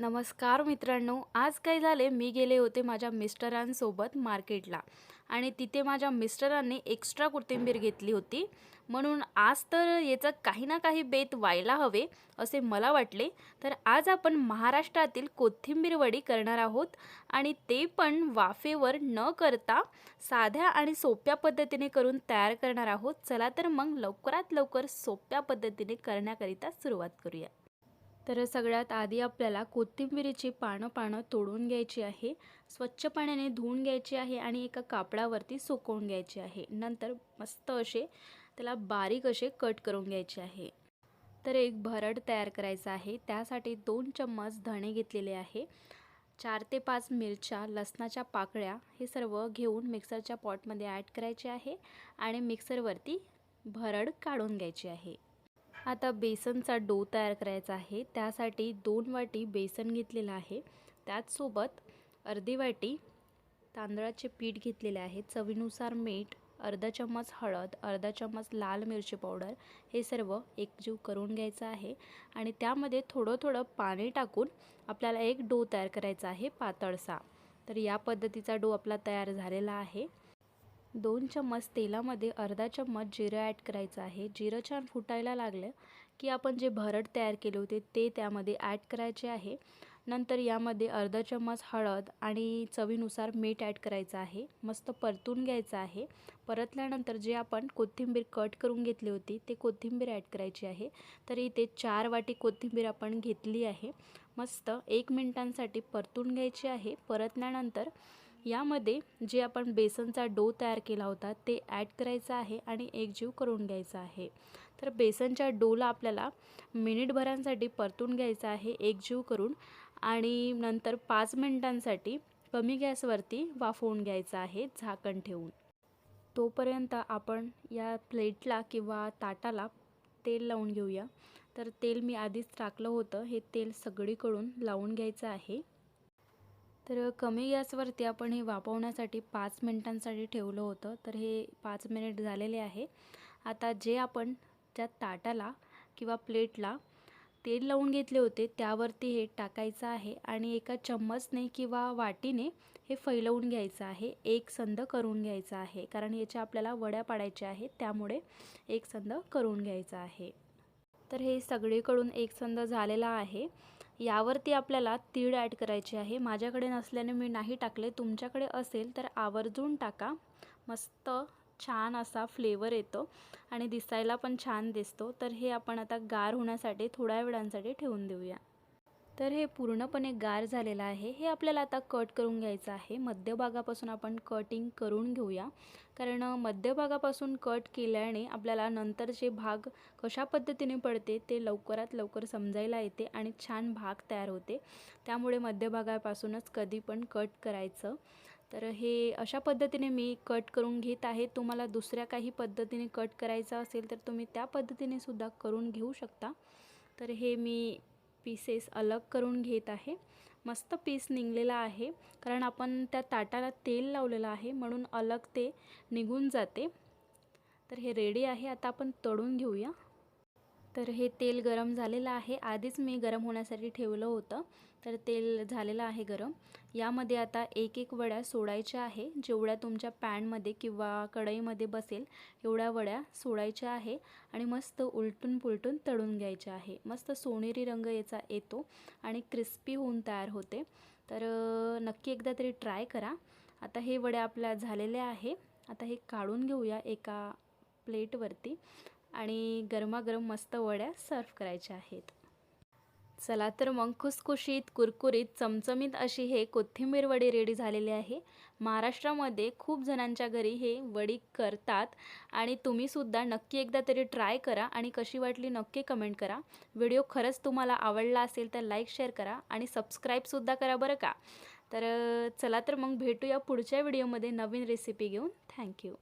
नमस्कार मित्रांनो आज काय झाले मी गेले होते माझ्या मिस्टरांसोबत मार्केटला आणि तिथे माझ्या मिस्टरांनी एक्स्ट्रा कोथिंबीर घेतली होती. म्हणून आज तर याचं काही ना काही बेत व्हायला हवे असे मला वाटले. तर आज आपण महाराष्ट्रातील कोथिंबीर वडी करणार आहोत आणि ते पण वाफेवर न करता साध्या आणि सोप्या पद्धतीने करून तयार करणार आहोत. चला तर मग लवकरात लवकर सोप्या पद्धतीने करण्याकरिता सुरुवात करूया. तर सगळ्यात आधी आपल्याला कोथिंबिरीची पानं पानं तोडून घ्यायची आहे स्वच्छ पाण्याने धुवून घ्यायची आहे आणि एका कापडावरती सुकवून घ्यायची आहे. नंतर मस्त असे त्याला बारीक असे कट करून घ्यायचे आहे. तर एक भरड तयार करायचा आहे. त्यासाठी दोन चम्मच धणे घेतलेले आहे. चार ते पाच मिरच्या लसणाच्या पाकळ्या हे सर्व घेऊन मिक्सरच्या पॉटमध्ये ॲड करायचे आहे आणि मिक्सरवरती भरड काढून घ्यायची आहे. आता बेसनचा डो तयार करायचा आहे. त्यासाठी दोन वाटी बेसन घेतलेलं आहे. त्याचसोबत अर्धी वाटी तांदळाचे पीठ घेतलेले आहे. चवीनुसार मीठ अर्धा चम्मच हळद अर्धा चम्मच लाल मिरची पावडर हे सर्व एकजीव करून घ्यायचं आहे. आणि त्यामध्ये थोडं थोडं पाणी टाकून आपल्याला एक डो तयार करायचा आहे पातळसा. तर या पद्धतीचा डो आपला तयार झालेला आहे. दोन चम्मच तेलामध्ये अर्धा चम्मच जिरं ॲड करायचं आहे. जिरं छान फुटायला लागलं की आपण जे भरड तयार केले होते ते त्यामध्ये ॲड करायचे आहे. नंतर यामध्ये अर्धा चम्मच हळद आणि चवीनुसार मीठ ॲड करायचं आहे. मस्त परतून घ्यायचं आहे. परतल्यानंतर जे आपण कोथिंबीर कट करून घेतली होती ते कोथिंबीर ॲड करायची आहे. तर इथे चार वाटी कोथिंबीर आपण घेतली आहे. मस्त एक मिनटांसाठी परतून घ्यायची आहे. परतल्यानंतर यामध्ये जे आपण बेसनचा डो तयार केला होता ते ॲड करायचं आहे आणि एकजीव करून घ्यायचा आहे. तर बेसनच्या डोला आपल्याला मिनिटभरांसाठी परतून घ्यायचा आहे एकजीव करून आणि नंतर पाच मिनिटांसाठी कमी गॅसवरती वाफवून घ्यायचं आहे झाकण ठेवून. तोपर्यंत आपण या प्लेटला किंवा ताटाला तेल लावून घेऊया. तर तेल मी आधीच टाकलं होतं हे तेल सगळीकडून लावून घ्यायचं आहे. तर कमी गॅसवरती आपण हे वापवण्यासाठी पाच मिनटांसाठी ठेवलं होतं. तर हे पाच मिनिट झालेले आहे. आता जे आपण त्या ताटाला किंवा प्लेटला तेल लावून घेतले होते त्यावरती हे टाकायचं आहे आणि एका चम्मचने किंवा वाटीने हे फैलवून घ्यायचं आहे. एक संद करून घ्यायचं आहे कारण याच्या आपल्याला वड्या पाडायच्या आहेत त्यामुळे एक संद करून घ्यायचं आहे. तर हे सगळीकडून एक संद झालेला आहे. यावरती आपल्याला तीळ ॲड करायची आहे. माझ्याकडे नसल्याने मी नाही टाकले. तुमच्याकडे असेल तर आवर्जून टाका. मस्त छान असा फ्लेवर येतो आणि दिसायला पण छान दिसतो. तर हे आपण आता गार होण्यासाठी थोड्या वेळांसाठी ठेवून देऊया. तर हे पूर्णपणे गार झालेलं आहे. हे आपल्याला आता कट करून घ्यायचं आहे. मध्यभागापासून आपण कटिंग करून घेऊया. कारण मध्यभागापासून कट केल्याने आपल्याला नंतरचे भाग कशा पद्धतीने पडते ते लवकरात लवकर समजायला येते आणि छान भाग तयार होते. त्यामुळे मध्यभागापासूनच कधी पण कट करायचं. तर हे अशा पद्धतीने मी कट करून घेत आहे. तुम्हाला दुसऱ्या काही पद्धतीने कट करायचं असेल तर तुम्ही त्या पद्धतीने सुद्धा करून घेऊ शकता. तर हे मी पीसेस अलग करून घेत आहे. मस्त पीस निघलेला आहे. कारण आपण त्या ताटाला तेल लावलेलं आहे. म्हणून अलग ते निघून जाते. तर हे रेडी आहे. आता आपण तळून घेऊया. तर हे तेल गरम झालेलं आहे. आधीच मी गरम होण्यासाठी ठेवलं होतं. तर तेल झालेलं आहे गरम. यामध्ये आता एक एक वड्या सोडायच्या आहे. जेवढ्या तुमच्या पॅनमध्ये किंवा कढईमध्ये बसेल एवढ्या वड्या सोडायच्या आहे आणि मस्त उलटून पुलटून तळून घ्यायच्या आहे. मस्त सोनेरी रंग याचा येतो आणि क्रिस्पी होऊन तयार होते. तर नक्की एकदा तरी ट्राय करा. आता हे वड्या आपल्या झालेल्या आहे. आता हे काढून घेऊया एका प्लेटवरती. आणि गरमागरम मस्त वड्या सर्व करायच्या आहेत. चला तर मग खुसखुशीत कुरकुरीत चमचमीत अशी हे कोथिंबीर वडी रेडी झालेली आहे. महाराष्ट्रामध्ये खूप जणांच्या घरी हे वडी करतात आणि तुम्हीसुद्धा नक्की एकदा तरी ट्राय करा आणि कशी वाटली नक्की कमेंट करा. व्हिडिओ खरंच तुम्हाला आवडला असेल तर लाईक शेअर करा आणि सबस्क्राईबसुद्धा करा बरं का. तर चला तर मग भेटूया पुढच्या व्हिडिओमध्ये नवीन रेसिपी घेऊन. थँक्यू